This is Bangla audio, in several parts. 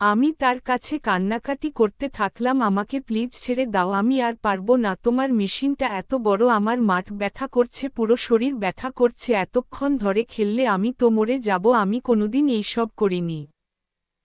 আমি তার কাছে কান্নাকাটি করতে থাকলাম, আমাকে প্লিজ ছেড়ে দাও, আমি আর পারব না, তোমার মেশিনটা এত বড়, আমার মাঠ ব্যথা করছে, পুরো শরীর ব্যথা করছে, এতক্ষণ ধরে খেললে আমি তো মরে যাব, আমি কোনোদিন এইসব করিনি।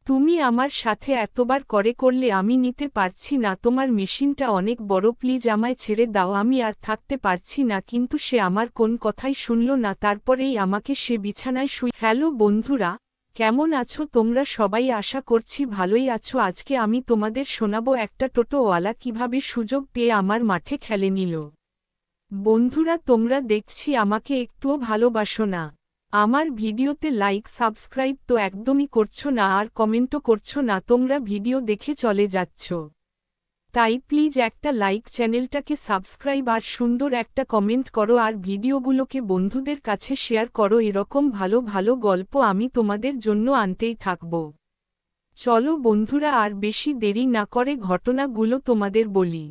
তুমি আমার সাথে এতবার করে করলে আমি নিতে পারছি না, তোমার মেশিনটা অনেক বড় প্লিজ আমায় ছেড়ে দাও, আমি আর থাকতে পারছি না, কিন্তু সে আমার কোন কথাই শুনল না, তারপরেই আমাকে সে বিছানায় শুই হ্যালো বন্ধুরা কেমন আছো? তোমরা সবাই আশা করছি ভালোই আছো। আজকে আমি তোমাদের শোনাবো একটা টোটোওয়ালা কীভাবে সুযোগ পেয়ে আমার মাঠে খেলে নিল। বন্ধুরা, তোমরা দেখছি আমাকে একটুও ভালোবাসো না। আমার ভিডিওতে লাইক সাবস্ক্রাইব তো একদমই করছ না আর কমেন্টও করছ না। তোমরা ভিডিও দেখে চলে যাচ্ছ। তাই প্লিজ একটা লাইক চ্যানেলটাকে সাবস্ক্রাইব আর সুন্দর একটা কমেন্ট করো আর ভিডিওগুলোকে বন্ধুদের কাছে শেয়ার করো। এরকম ভালো ভালো গল্প আমি তোমাদের জন্য আনতেই থাকব। চলো বন্ধুরা আর বেশি দেরি না করে ঘটনাগুলো তোমাদের বলি।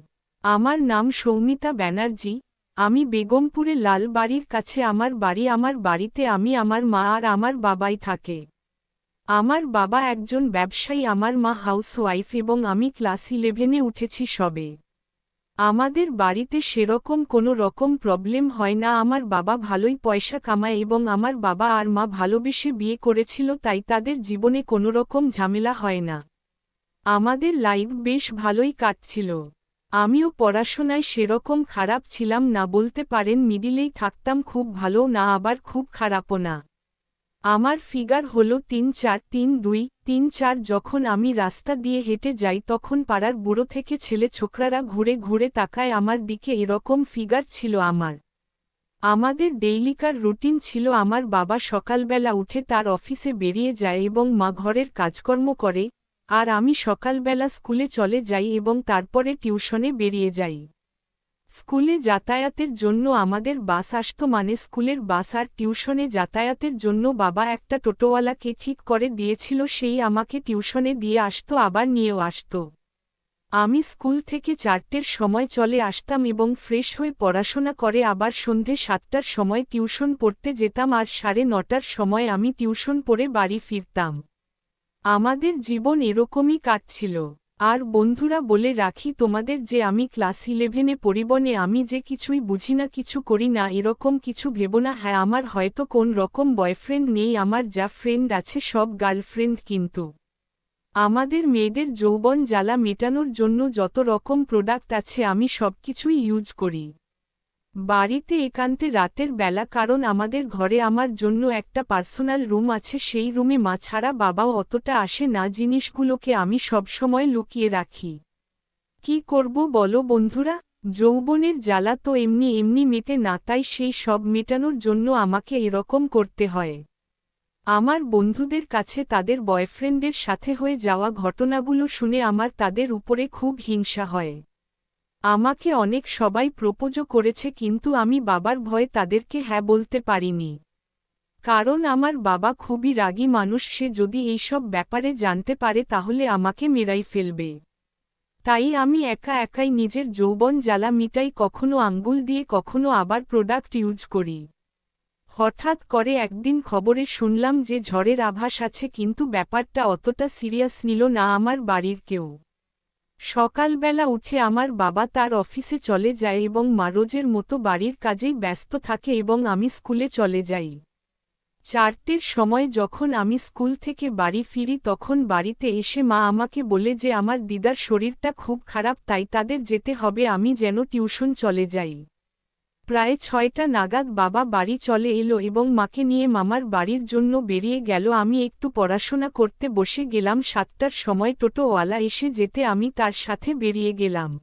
আমার নাম সৌমিতা ব্যানার্জি। আমি বেগমপুরে লাল বাড়ির কাছে। আমার বাড়ি আমার বাড়িতে। আমি আমার মা আর আমার বাবাই থাকে। আমার বাবা একজন ব্যবসায়ী, আমার মা হাউসওয়াইফ এবং আমি ক্লাস ইলেভেনে উঠেছি সবে। আমাদের বাড়িতে সেরকম কোনো রকম প্রবলেম হয় না। আমার বাবা ভালোই পয়সা কামায় এবং আমার বাবা আর মা ভালোবেসে বিয়ে করেছিল, তাই তাদের জীবনে কোনো রকম ঝামেলা হয় না। আমাদের লাইফ বেশ ভালোই কাটছিল। আমিও পড়াশোনায় সেরকম খারাপ ছিলাম না, বলতে পারেন মিডিলেই থাকতাম খুব ভালো, না আবার খুব খারাপও না। আমার ফিগার হল তিন চার তিন দুই, তিন চার যখন আমি রাস্তা দিয়ে হেঁটে যাই তখন পাড়ার বুড়ো থেকে ছেলে ছোকরারা ঘুরে ঘুরে তাকায় আমার দিকে, এরকম ফিগার ছিল আমার। আমাদের ডেইলিকার রুটিন ছিল আমার বাবা সকালবেলা উঠে তার অফিসে বেরিয়ে যায় এবং মা ঘরের কাজকর্ম করে, আর আমি সকালবেলা স্কুলে চলে যাই এবং তারপরে টিউশনে বেরিয়ে যাই। স্কুলে যাতায়াতের জন্য আমাদের বাস আসত মানে স্কুলের বাস আর টিউশনে যাতায়াতের জন্য বাবা একটা টোটোওয়ালাকে ঠিক করে দিয়েছিল, সেই আমাকে টিউশনে দিয়ে আসত, আবার নিয়েও আসত। আমি স্কুল থেকে চারটের সময় চলে আসতাম এবং ফ্রেশ হয়ে পড়াশোনা করে আবার সন্ধে সাতটার সময় টিউশন পড়তে যেতাম আর সাড়ে নটার সময় আমি টিউশন পড়ে বাড়ি ফিরতাম। আমাদের জীবন এরকমই কাটছিল। আর বন্ধুরা বলে রাখি তোমাদের যে আমি ক্লাস ইলেভেনে পরিবনে আমি যে কিছুই বুঝি না, কিছু করি না, এরকম কিছু ভেব না। হ্যাঁ আমার হয়তো কোন রকম বয়ফ্রেন্ড নেই, আমার যা ফ্রেন্ড আছে সব গার্লফ্রেন্ড কিন্তু। আমাদের মেয়েদের যৌবন জ্বালা মেটানোর জন্য যত রকম প্রোডাক্ট আছে আমি সব কিছুই ইউজ করি। বাড়িতে একান্তে রাতের বেলা, কারণ আমাদের ঘরে আমার জন্য একটা পার্সোনাল রুম আছে, সেই রুমে মা ছাড়া বাবাও অতটা আসে না, জিনিসগুলোকে আমি সবসময় লুকিয়ে রাখি। কি করব বলো বন্ধুরা? যৌবনের জ্বালা তো এমনি এমনি মেটে না, তাই সেই সব মেটানোর জন্য আমাকে এরকম করতে হয়। আমার বন্ধুদের কাছে তাদের বয়ফ্রেন্ডের সাথে হয়ে যাওয়া ঘটনাগুলো শুনে আমার তাদের উপরে খুব হিংসা হয়। আমাকে অনেক সবাই প্রপোজও করেছে কিন্তু আমি বাবার ভয়ে তাদেরকে হ্যাঁ বলতে পারিনি। কারণ আমার বাবা খুবই রাগী মানুষ, সে যদি এইসব ব্যাপারে জানতে পারে তাহলে আমাকে মেরাই ফেলবে। তাই আমি একা একাই নিজের যৌবন জ্বালা মিটাই, কখনো আঙ্গুল দিয়ে, কখনো আবার প্রোডাক্ট ইউজ করি। হঠাৎ করে একদিন খবরে শুনলাম যে ঝড়ের আভাস আছে, কিন্তু ব্যাপারটা অতটা সিরিয়াস নিল না আমার বাড়ির কেউ। সকালবেলা উঠে আমার বাবা তার অফিসে চলে যায় এবং মারোজের মতো বাড়ির কাজেই ব্যস্ত থাকে এবং আমি স্কুলে চলে যাই। চারটের সময় যখন আমি স্কুল থেকে বাড়ি ফিরি তখন বাড়িতে এসে মা আমাকে বলে যে আমার দিদার শরীরটা খুব খারাপ তাই তাদের যেতে হবে আমি যেন টিউশন চলে যাই। প্রায় ছয়টা নাগাদ বাবা বাড়ি চলে এলো এবং মাকে নিয়ে মামার বাড়ির জন্য বেরিয়ে গেল। আমি একটু পড়াশোনা করতে বসে গেলাম। সাতটার সময় টোটোওয়ালা এসে যেতে আমি তার সাথে বেরিয়ে গেলাম।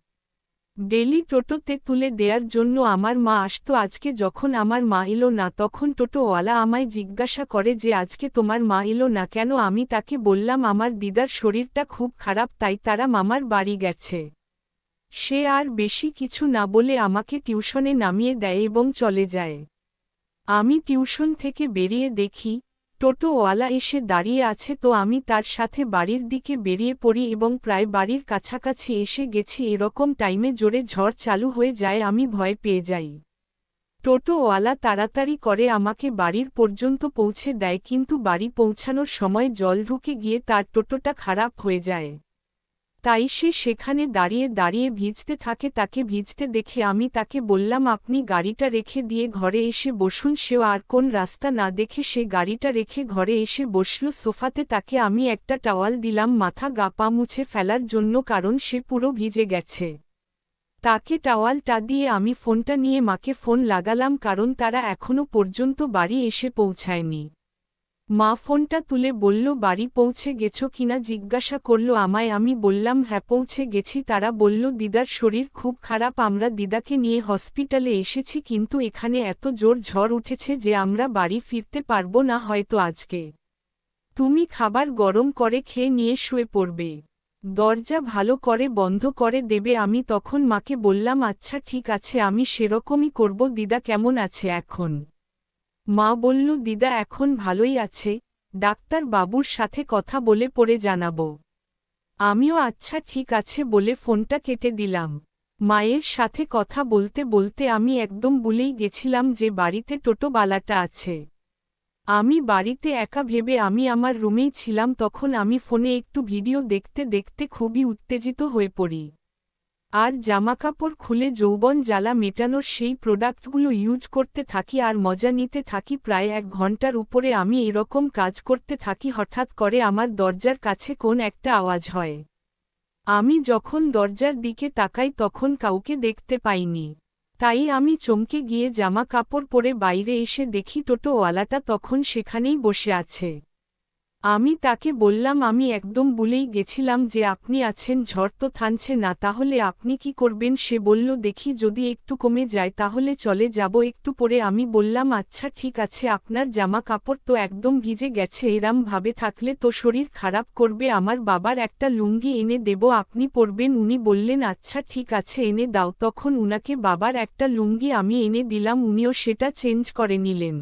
ডেলি টোটোতে তুলে দেওয়ার জন্য আমার মা আসত। আজকে যখন আমার মা এলো না, তখন টোটোওয়ালা আমায় জিজ্ঞাসা করে যে, আজকে তোমার মা এলো না কেন? আমি তাকে বললাম, আমার দিদার শরীরটা খুব খারাপ, তাই তারা মামার বাড়ি গেছে। সে আর বেশি কিছু না বলে আমাকে টিউশনে নামিয়ে দেয় এবং চলে যায়। আমি টিউশন থেকে বেরিয়ে দেখি, টোটোওয়ালা এসে দাঁড়িয়ে আছে তো আমি তার সাথে বাড়ির দিকে বেরিয়ে পড়ি এবং প্রায় বাড়ির কাছাকাছি এসে গেছি এরকম টাইমে জোরে ঝড় চালু হয়ে যায় আমি ভয় পেয়ে যাই। টোটোওয়ালা তাড়াতাড়ি করে আমাকে বাড়ির পর্যন্ত পৌঁছে দেয় কিন্তু বাড়ি পৌঁছানোর সময় জল ঢুকে গিয়ে তার টোটোটা খারাপ হয়ে যায়। তাই সে সেখানে দাঁড়িয়ে দাঁড়িয়ে ভিজতে থাকে, তাকে ভিজতে দেখে আমি তাকে বললাম, আপনি গাড়িটা রেখে দিয়ে ঘরে এসে বসুন, সেও আর কোন রাস্তা না দেখে সে গাড়িটা রেখে ঘরে এসে বসল সোফাতে, তাকে আমি একটা টাওয়াল দিলাম, মাথা গা পা মুছে ফেলার জন্য, কারণ সে পুরো ভিজে গেছে। তাকে টাওয়ালটা দিয়ে আমি ফোনটা নিয়ে মাকে ফোন লাগালাম, কারণ তারা এখনও পর্যন্ত বাড়ি এসে পৌঁছায়নি। মা ফোনটা তুলে বলল, বাড়ি পৌঁছে গেছো কিনা? জিজ্ঞাসা করল, আমায় আমি বললাম হ্যাঁ পৌঁছে গেছি। তারা বলল, দিদার শরীর খুব খারাপ, আমরা দিদাকে নিয়ে হসপিটালে এসেছি, কিন্তু এখানে এত জোর ঝড় উঠেছে যে আমরা বাড়ি ফিরতে পারব না, হয়তো আজকে। তুমি খাবার গরম করে খেয়ে নিয়ে শুয়ে পড়বে। দরজা ভালো করে বন্ধ করে দেবে। আমি তখন মাকে বললাম আচ্ছা ঠিক আছে, আমি সেরকমই করব। দিদা কেমন আছে এখন? মা বলল, দিদা, এখন ভালোই আছে। ডাক্তার বাবুর সাথে কথা বলে পরে জানাব। আমিও আচ্ছা ঠিক আছে বলে ফোনটা কেটে দিলাম। মায়ের সাথে কথা বলতে বলতে আমি একদম ভুলেই গেছিলাম যে বাড়িতে টোটোবালাটা আছে। আমি বাড়িতে একা ভেবে আমি আমার রুমেই ছিলাম, তখন আমি ফোনে একটু ভিডিও দেখতে দেখতে খুবই উত্তেজিত হয়ে পড়ি। আর জামাকাপড় খুলে যৌবন জ্বালা মেটানোর সেই প্রোডাক্টগুলো ইউজ করতে থাকি আর মজা নিতে থাকি প্রায় এক ঘণ্টার উপরে আমি এরকম কাজ করতে থাকি হঠাৎ করে আমার দরজার কাছে কোন একটা আওয়াজ হয়। আমি যখন দরজার দিকে তাকাই তখন কাউকে দেখতে পাইনি। তাই আমি চমকে গিয়ে জামা কাপড় পরে বাইরে এসে দেখি টোটোওয়ালাটা তখন সেখানেই বসে আছে। আমি তাকে বললাম, আমি একদম বলেই গেছিলাম যে আপনি আছেন, ঝড় তো থানছে না, তাহলে আপনি কি করবেন? সে বলল, দেখি যদি একটু কমে যায়, তাহলে চলে যাব। একটু পরে আমি বললাম আচ্ছা ঠিক আছে, আপনার জামা কাপড় তো একদম ভিজে গেছে এরাম ভাবে থাকলে তো শরীর খারাপ করবে, আমার বাবার একটা লুঙ্গি এনে দেব, আপনি পরবেন। উনি বললেন আচ্ছা ঠিক আছে, এনে দাও। তখন উনাকে বাবার একটা লুঙ্গি আমি এনে দিলাম, উনিও সেটা চেঞ্জ করে নিলেন।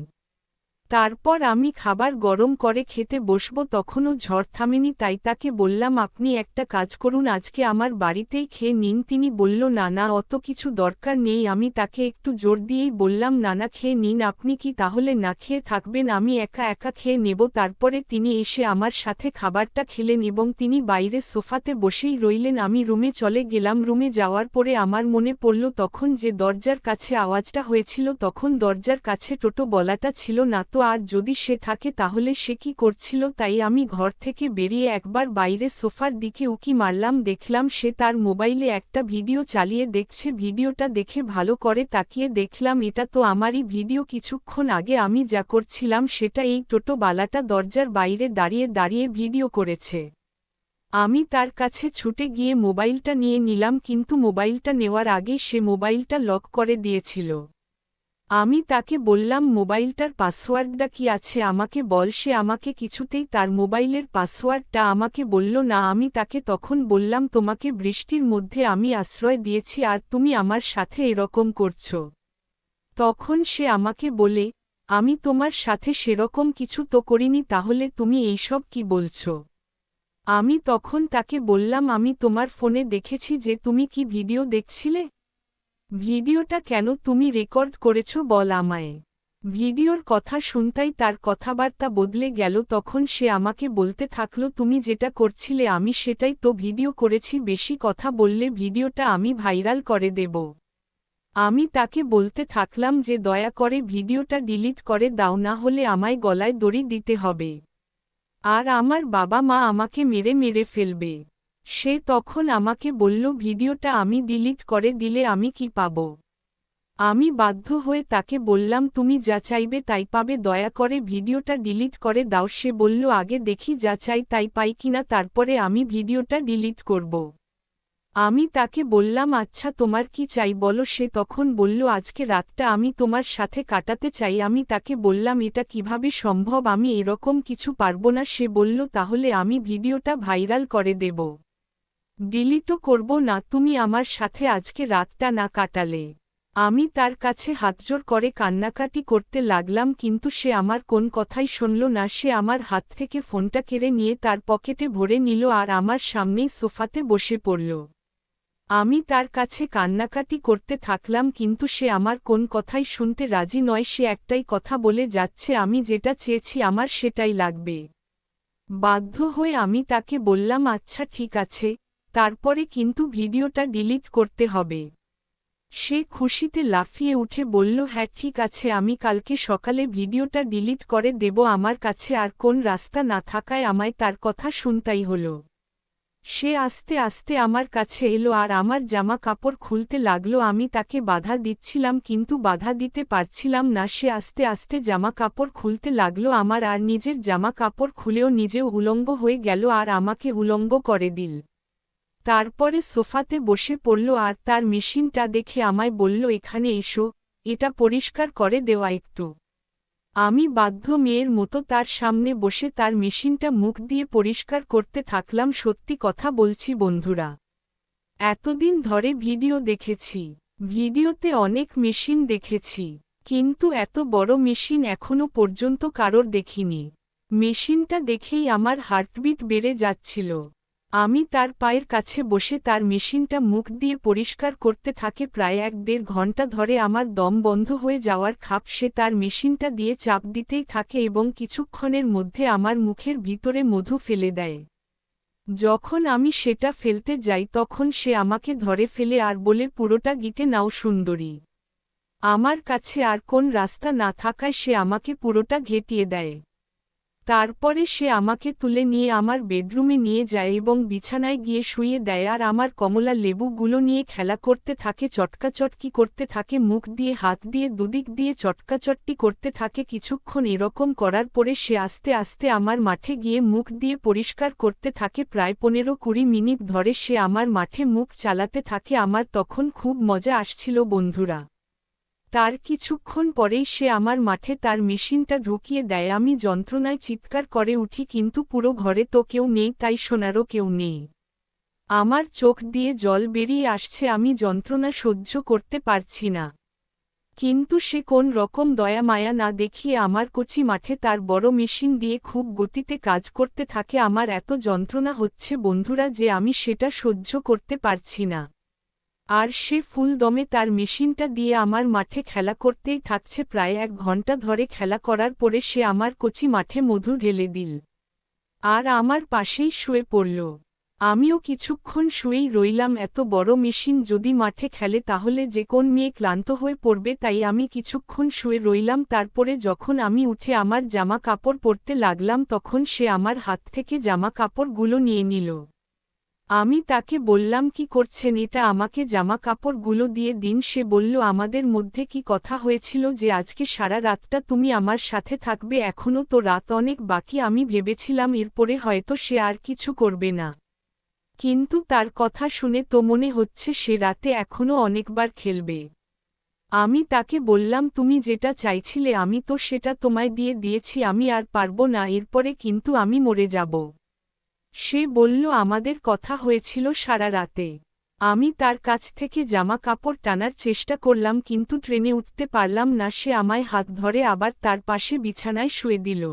তারপর আমি খাবার গরম করে খেতে বসব তখনও ঝড় থামেনি তাই তাকে বললাম, আপনি একটা কাজ করুন, আজকে আমার বাড়িতেই খেয়ে নিন। তিনি বলল, না না, অত কিছু দরকার নেই। আমি তাকে একটু জোর দিয়েই বললাম, নানা, খেয়ে নিন, আপনি কি তাহলে না খেয়ে থাকবেন? আমি একা একা খেয়ে নেব। তারপরে তিনি এসে আমার সাথে খাবারটা খেলেন এবং তিনি বাইরে সোফাতে বসেই রইলেন। আমি রুমে চলে গেলাম। রুমে যাওয়ার পরে আমার মনে পড়ল, তখন যে দরজার কাছে আওয়াজটা হয়েছিল, তখন দরজার কাছে টোটো বলাটা ছিল না, তো আর যদি সে থাকে তাহলে সে কি করছিল তাই আমি ঘর থেকে বেরিয়ে একবার বাইরে সোফার দিকে উকি মারলাম, দেখলাম সে তার মোবাইলে একটা ভিডিও চালিয়ে দেখছে, ভিডিওটা দেখে ভালো করে তাকিয়ে দেখলাম এটা তো আমারই ভিডিও, কিছুক্ষণ আগে আমি যা করছিলাম সেটা এই টোটো বালাটা দরজার বাইরে দাঁড়িয়ে দাঁড়িয়ে ভিডিও করেছে। আমি তার কাছে ছুটে গিয়ে মোবাইলটা নিয়ে নিলাম, কিন্তু মোবাইলটা নেওয়ার আগে সে মোবাইলটা লক করে দিয়েছিল। আমি তাকে বললাম, মোবাইলটার পাসওয়ার্ডটা কি আছে? আমাকে বল। সে আমাকে কিছুতেই তার মোবাইলের পাসওয়ার্ডটা আমাকে বলল না। আমি তাকে তখন বললাম, তোমাকে বৃষ্টির মধ্যে আমি আশ্রয় দিয়েছি আর তুমি আমার সাথে এরকম করছ। তখন সে আমাকে বলে, আমি তোমার সাথে সেরকম কিছু তো করিনি, তাহলে তুমি এইসব কি বলছ? আমি তখন তাকে বললাম, আমি তোমার ফোনে দেখেছি যে তুমি কি ভিডিও দেখছিলে? ভিডিওটা কেন তুমি রেকর্ড করেছ বল আমায়। ভিডিওর কথা শুনতাই তার কথাবার্তা বদলে গেল, তখন সে আমাকে বলতে থাকল, তুমি যেটা করছিলে আমি সেটাই তো ভিডিও করেছি, বেশি কথা বললে ভিডিওটা আমি ভাইরাল করে দেব। আমি তাকে বলতে থাকলাম যে দয়া করে ভিডিওটা ডিলিট করে দাও, না হলে আমায় গলায় দড়ি দিতে হবে। আর আমার বাবা মা আমাকে মেরে মেরে ফেলবে। সে তখন আমাকে বলল, ভিডিওটা আমি ডিলিট করে দিলে আমি কি পাব? আমি বাধ্য হয়ে তাকে বললাম, তুমি যা চাইবে তাই পাবে, দয়া করে ভিডিওটা ডিলিট করে দাও। সে বলল, আগে দেখি যা চাই তাই পাই কিনা, তারপরে আমি ভিডিওটা ডিলিট করব। আমি তাকে বললাম আচ্ছা তোমার কি চাই বলো? সে তখন বলল, আজকে রাতটা আমি তোমার সাথে কাটাতে চাই। আমি তাকে বললাম, এটা কীভাবে সম্ভব? আমি এরকম কিছু পারব না। সে বলল, তাহলে আমি ভিডিওটা ভাইরাল করে দেব। ডিলিটও করব না, তুমি আমার সাথে আজকে রাতটা না কাটালে। আমি তার কাছে হাতজোর করে কান্নাকাটি করতে লাগলাম, কিন্তু সে আমার কোন কথাই শুনল না। সে আমার হাত থেকে ফোনটা কেড়ে নিয়ে তার পকেটে ভরে নিল আর আমার সামনেই সোফাতে বসে পড়ল। আমি তার কাছে কান্নাকাটি করতে থাকলাম, কিন্তু সে আমার কোন কথাই শুনতে রাজি নয়। সে একটাই কথা বলে যাচ্ছে, আমি যেটা চেয়েছি আমার সেটাই লাগবে। বাধ্য হয়ে আমি তাকে বললাম আচ্ছা ঠিক আছে। তারপরে কিন্তু ভিডিওটা ডিলিট করতে হবে। সে খুশিতে লাফিয়ে উঠে বলল হ্যাঁ ঠিক আছে, আমি কালকে সকালে ভিডিওটা ডিলিট করে দেব, আমার কাছে আর কোন রাস্তা না থাকায় আমায় তার কথা শুনতাই হলো। সে আস্তে আস্তে আমার কাছে এলো আর আমার জামা কাপড় খুলতে লাগল, আমি তাকে বাধা দিচ্ছিলাম কিন্তু বাধা দিতে পারছিলাম না, সে আস্তে আস্তে জামা কাপড় খুলতে লাগল, আমার আর নিজের জামা কাপড় খুলেও নিজেও উলঙ্গ হয়ে গেল আর আমাকে উলঙ্গ করে দিল। তারপরে সোফাতে বসে পড়ল আর তার মেশিনটা দেখে আমায় বলল, এখানে এসো, এটা পরিষ্কার করে দেওয়া একটু। আমি বাধ্য মেয়ের মতো তার সামনে বসে তার মেশিনটা মুখ দিয়ে পরিষ্কার করতে থাকলাম। সত্যি কথা বলছি বন্ধুরা, এতদিন ধরে ভিডিও দেখেছি, ভিডিওতে অনেক মেশিন দেখেছি, কিন্তু এত বড় মেশিন এখনও পর্যন্ত কারোর দেখিনি। মেশিনটা দেখেই আমার হার্টবিট বেড়ে যাচ্ছিল। আমি তার পায়ের কাছে বসে তার মেশিনটা মুখ দিয়ে পরিষ্কার করতে থাকে প্রায় এক দেড় ঘণ্টা ধরে আমার দম বন্ধ হয়ে যাওয়ার খাপ সে তার মেশিনটা দিয়ে চাপ দিতেই থাকে এবং কিছুক্ষণের মধ্যে আমার মুখের ভিতরে মধু ফেলে দেয়। যখন আমি সেটা ফেলতে যাই তখন সে আমাকে ধরে ফেলে আর বলে, পুরোটা গিটে নাও সুন্দরী। আমার কাছে আর কোন রাস্তা না থাকায় সে আমাকে পুরোটা ঘেটিয়ে দেয়। তারপরে সে আমাকে তুলে নিয়ে আমার বেডরুমে নিয়ে যায় এবং বিছানায় গিয়ে শুয়ে দেয় আর আমার কমলা লেবুগুলো নিয়ে খেলা করতে থাকে, চটকাচটকি করতে থাকে, মুখ দিয়ে হাত দিয়ে দুদিক দিয়ে চটকাচট্টি করতে থাকে। কিছুক্ষণ এরকম করার পরে সে আস্তে আস্তে আমার মাঠে গিয়ে মুখ দিয়ে পরিষ্কার করতে থাকে। প্রায় পনেরো কুড়ি মিনিট ধরে সে আমার মাঠে মুখ চালাতে থাকে। আমার তখন খুব মজা আসছিল বন্ধুরা। তার কিছুক্ষণ পরেই সে আমার মাঠে তার মেশিনটা ঢুকিয়ে দেয়। আমি যন্ত্রণায় চিৎকার করে উঠি, কিন্তু পুরো ঘরে তো কেউ নেই, তাই শোনারও কেউ নেই। আমার চোখ দিয়ে জল বেরিয়ে আসছে, আমি যন্ত্রণা সহ্য করতে পারছি না। কিন্তু সে কোন রকম দয়া মায়া না দেখিয়ে আমার কচি মাঠে তার বড় মেশিন দিয়ে খুব গতিতে কাজ করতে থাকে। আমার এত যন্ত্রণা হচ্ছে বন্ধুরা যে আমি সেটা সহ্য করতে পারছি না। আর সে ফুল দমে তার মেশিনটা দিয়ে আমার মাঠে খেলা করতেই থাকছে প্রায় এক ঘণ্টা ধরে খেলা করার পরে সে আমার কচি মাঠে মধু ঢেলে দিল। আর আমার পাশেই শুয়ে পড়ল। আমিও কিছুক্ষণ শুয়েই রইলাম, এত বড় মেশিন যদি মাঠে খেলে তাহলে যে কোন মেয়ে ক্লান্ত হয়ে পড়বে তাই আমি কিছুক্ষণ শুয়ে রইলাম, তারপরে যখন আমি উঠে আমার জামা কাপড় পরতে লাগলাম তখন সে আমার হাত থেকে জামা কাপড়গুলো নিয়ে নিল। আমি তাকে বললাম, কি করছেন? এটা আমাকে জামা কাপড়গুলো দিয়ে দিন। সে বলল, আমাদের মধ্যে কি কথা হয়েছিল যে আজকে সারা রাতটা তুমি আমার সাথে থাকবে? এখনও তো রাত অনেক বাকি। আমি ভেবেছিলাম এরপরে হয়তো সে আর কিছু করবে না। কিন্তু তার কথা শুনে তো মনে হচ্ছে সে রাতে এখনও অনেকবার খেলবে। আমি তাকে বললাম, তুমি যেটা চাইছিলে আমি তো সেটা তোমায় দিয়ে দিয়েছি। আমি আর পারব না। এরপরে কিন্তু আমি মরে যাব। সে বলল, আমাদের কথা হয়েছিল সারা রাতে। আমি তার কাছ থেকে জামা কাপড় টানার চেষ্টা করলাম, কিন্তু ট্রেনে উঠতে পারলাম না। সে আমায় হাত ধরে আবার তার পাশে বিছানায় শুয়ে দিল।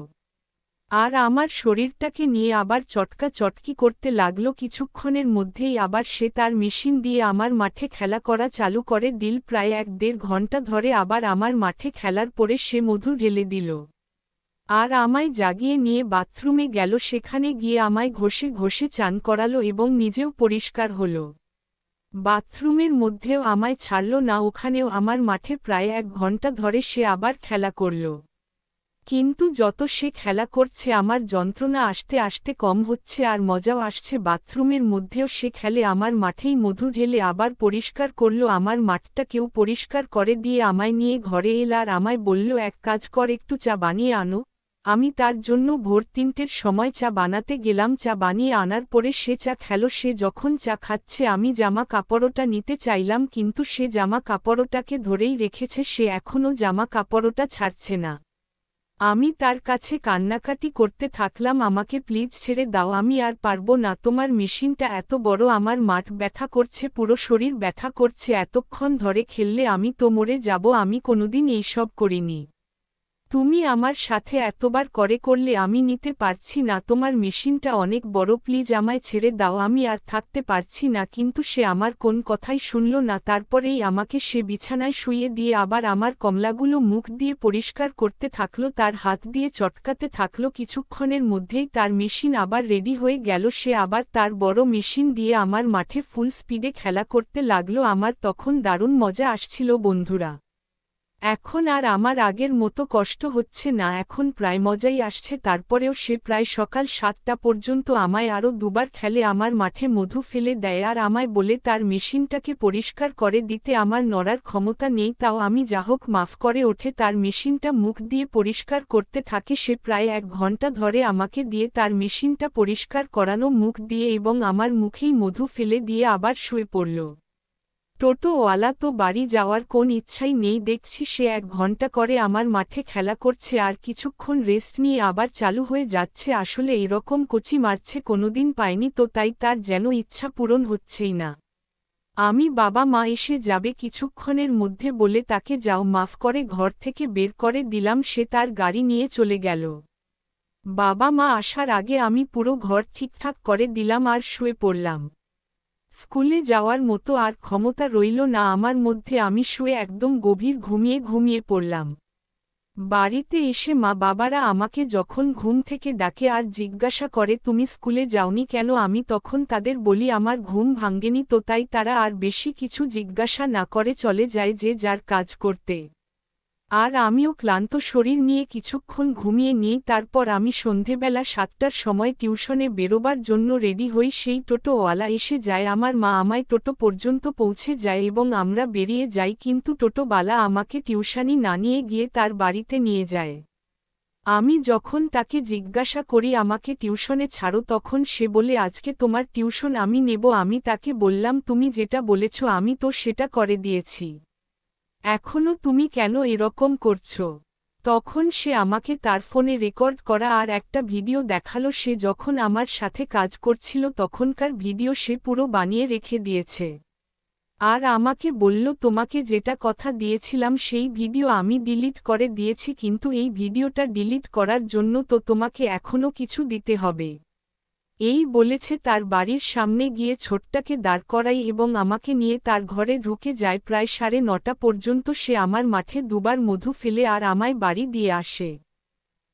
আর আমার শরীরটাকে নিয়ে আবার চটকা চটকি করতে লাগল। কিছুক্ষণের মধ্যেই আবার সে তার মেশিন দিয়ে আমার মাঠে খেলা করা চালু করে। দিল প্রায় এক দেড় ঘণ্টা ধরে আবার আমার মাঠে খেলার পরে সে মধু ঢেলে দিল। আর আমায় জাগিয়ে নিয়ে বাথরুমে গেল, সেখানে গিয়ে আমায় ঘষে ঘষে চান করালো এবং নিজেও পরিষ্কার হল। বাথরুমের মধ্যেও আমায় ছাড়ল না, ওখানেও আমার মাঠে প্রায় এক ঘণ্টা ধরে সে আবার খেলা করল। কিন্তু যত সে খেলা করছে, আমার যন্ত্রণা আসতে আসতে কম হচ্ছে আর মজাও আসছে। বাথরুমের মধ্যেও সে খেলে, আমার মাঠেই মধু ঢেলে আবার পরিষ্কার করল, আমার মাঠটা কেউ পরিষ্কার করে দিয়ে আমায় নিয়ে ঘরে এল আর আমায় বলল, এক কাজ কর, একটু চা বানিয়ে আনো। আমি তার জন্য ভোর তিনটের সময় চা বানাতে গেলাম, চা বানিয়ে আনার পরে সে চা খেল, সে যখন চা খাচ্ছে আমি জামা কাপড়টা নিতে চাইলাম কিন্তু সে জামা কাপড়টাকে ধরেই রেখেছে, সে এখনও জামা কাপড়টা ছাড়ছে না। আমি তার কাছে কান্নাকাটি করতে থাকলাম, আমাকে প্লিজ ছেড়ে দাও, আমি আর পারব না, তোমার মেশিনটা এত বড়, আমার মাঠ ব্যথা করছে, পুরো শরীর ব্যথা করছে, এতক্ষণ ধরে খেললে আমি তো মরে যাব, আমি কোনোদিন এইসব করিনি। তুমি আমার সাথে এতবার করে করলে আমি নিতে পারছি না, তোমার মেশিনটা অনেক বড়, প্লিজ আমায় ছেড়ে দাও, আমি আর থাকতে পারছি না, কিন্তু সে আমার কোন কথাই শুনল না, তারপরেই আমাকে সে বিছানায় শুয়ে দিয়ে আবার আমার কমলাগুলো মুখ দিয়ে পরিষ্কার করতে থাকল, তার হাত দিয়ে চটকাতে থাকল, কিছুক্ষণের মধ্যেই তার মেশিন আবার রেডি হয়ে গেল, সে আবার তার বড় মেশিন দিয়ে আমার মাঠে ফুল স্পিডে খেলা করতে লাগল, আমার তখন দারুণ মজা আসছিল বন্ধুরা। এখন আর আমার আগের মতো কষ্ট হচ্ছে না, এখন প্রায় মজাই আসছে, তারপরেও সে প্রায় সকাল সাতটা পর্যন্ত আমায় আরও দুবার খেলে, আমার মাঠে মধু ফেলে দেয় আর আমায় বলে, তার মেশিনটাকে পরিষ্কার করে দিতে আমার নড়ার ক্ষমতা নেই, তাও আমি যাহোক মাফ করে ওঠে, তার মেশিনটা মুখ দিয়ে পরিষ্কার করতে থাকে, সে প্রায় এক ঘণ্টা ধরে আমাকে দিয়ে তার মেশিনটা পরিষ্কার করানো মুখ দিয়ে এবং আমার মুখেই মধু ফেলে দিয়ে আবার শুয়ে পড়ল। টোটোওয়ালা তো বাড়ি যাওয়ার কোন ইচ্ছাই নেই, দেখছি সে এক ঘণ্টা করে আমার মাঠে খেলা করছে আর কিছুক্ষণ রেস্ট নিয়ে আবার চালু হয়ে যাচ্ছে। আসলে এরকম কচি মারছে কোনোদিন পায়নি তো তাই তার যেন ইচ্ছা পূরণ হচ্ছেই না। আমি বাবা মা এসে যাবে কিছুক্ষণের মধ্যে বলে তাকে যাও, মাফ করে ঘর থেকে বের করে দিলাম, সে তার গাড়ি নিয়ে চলে গেল। বাবা মা আসার আগে আমি পুরো ঘর ঠিকঠাক করে দিলাম আর শুয়ে পড়লাম। স্কুলে যাওয়ার মতো আর ক্ষমতা রইল না, আমার মধ্যে আমি শুয়ে একদম গভীর ঘুমিয়ে ঘুমিয়ে পড়লাম। বাড়িতে এসে মা বাবারা আমাকে যখন ঘুম থেকে ডাকে আর জিজ্ঞাসা করে, তুমি স্কুলে যাওনি কেন? আমি তখন তাদের বলি, আমার ঘুম ভাঙ্গেনি তো, তাই তারা আর বেশি কিছু জিজ্ঞাসা না করে চলে যায় যে যার কাজ করতে। আর আমিও ক্লান্ত শরীর নিয়ে কিছুক্ষণ ঘুমিয়ে নিই, তারপর আমি সন্ধেবেলা সাতটার সময় টিউশনে বেরোবার জন্য রেডি হই। সেই টোটোওয়ালা এসে যায়, আমার মা আমায় টোটো পর্যন্ত পৌঁছে যায় এবং আমরা বেরিয়ে যাই, কিন্তু টোটোবালা আমাকে টিউশানি না নিয়ে গিয়ে তার বাড়িতে নিয়ে যায়। আমি যখন তাকে জিজ্ঞাসা করি, আমাকে টিউশনে ছাড়ো? তখন সে বলে, আজকে তোমার টিউশন আমি নেব। আমি তাকে বললাম, তুমি যেটা বলেছ, আমি তো সেটা করে দিয়েছি। এখনও তুমি কেন এরকম করছ? তখন সে আমাকে তার ফোনে রেকর্ড করা আর একটা ভিডিও দেখাল, সে যখন আমার সাথে কাজ করছিল তখনকার ভিডিও সে পুরো বানিয়ে রেখে দিয়েছে। আর আমাকে বলল, তোমাকে যেটা কথা দিয়েছিলাম সেই ভিডিও আমি ডিলিট করে দিয়েছি, কিন্তু এই ভিডিওটা ডিলিট করার জন্য তো তোমাকে এখনও কিছু দিতে হবে। এই বলেছে, তার বাড়ির সামনে গিয়ে ছোটটাকে দাঁড় করাই এবং আমাকে নিয়ে তার ঘরে ঢুকে যায়। প্রায় সাড়ে নটা পর্যন্ত সে আমার মাঠে দুবার মধু ফেলে আর আমায় বাড়ি দিয়ে আসে।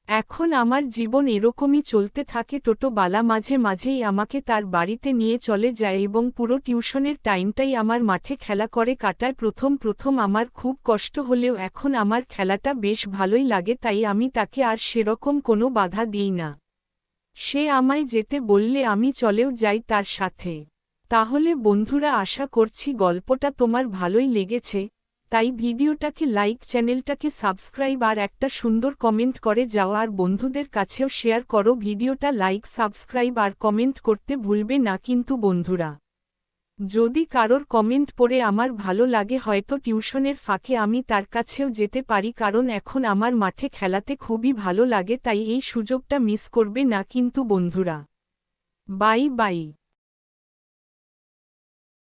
এখন আমার জীবন এরকমই চলতে থাকে। টোটো বালা মাঝে মাঝেই আমাকে তার বাড়িতে নিয়ে চলে যায় এবং পুরো টিউশনের টাইমটাই আমার মাঠে খেলা করে কাটায়। প্রথম প্রথম আমার খুব কষ্ট হলেও এখন আমার খেলাটা বেশ ভালোই লাগে, তাই আমি তাকে আর সেরকম কোনো বাধা দিই না। সে আমায় যেতে বললে আমি চলেও যাই তার সাথে। তাহলে বন্ধুরা আশা করছি গল্পটা তোমার ভালোই লেগেছে, তাই ভিডিওটাকে লাইক, চ্যানেলটাকে সাবস্ক্রাইব আর একটা সুন্দর কমেন্ট করে যাও আর বন্ধুদের কাছেও শেয়ার করো। ভিডিওটা লাইক, সাবস্ক্রাইব আর কমেন্ট করতে ভুলবে না কিন্তু বন্ধুরা। যদি কারোর কমেন্ট পড়ে আমার ভালো লাগে হয়তো টিউশনের ফাঁকে আমি তার কাছেও যেতে পারি কারণ এখন আমার মাঠে খেলাতে খুবই ভালো লাগে তাই এই সুযোগটা মিস করবে না কিন্তু বন্ধুরা। Bye bye.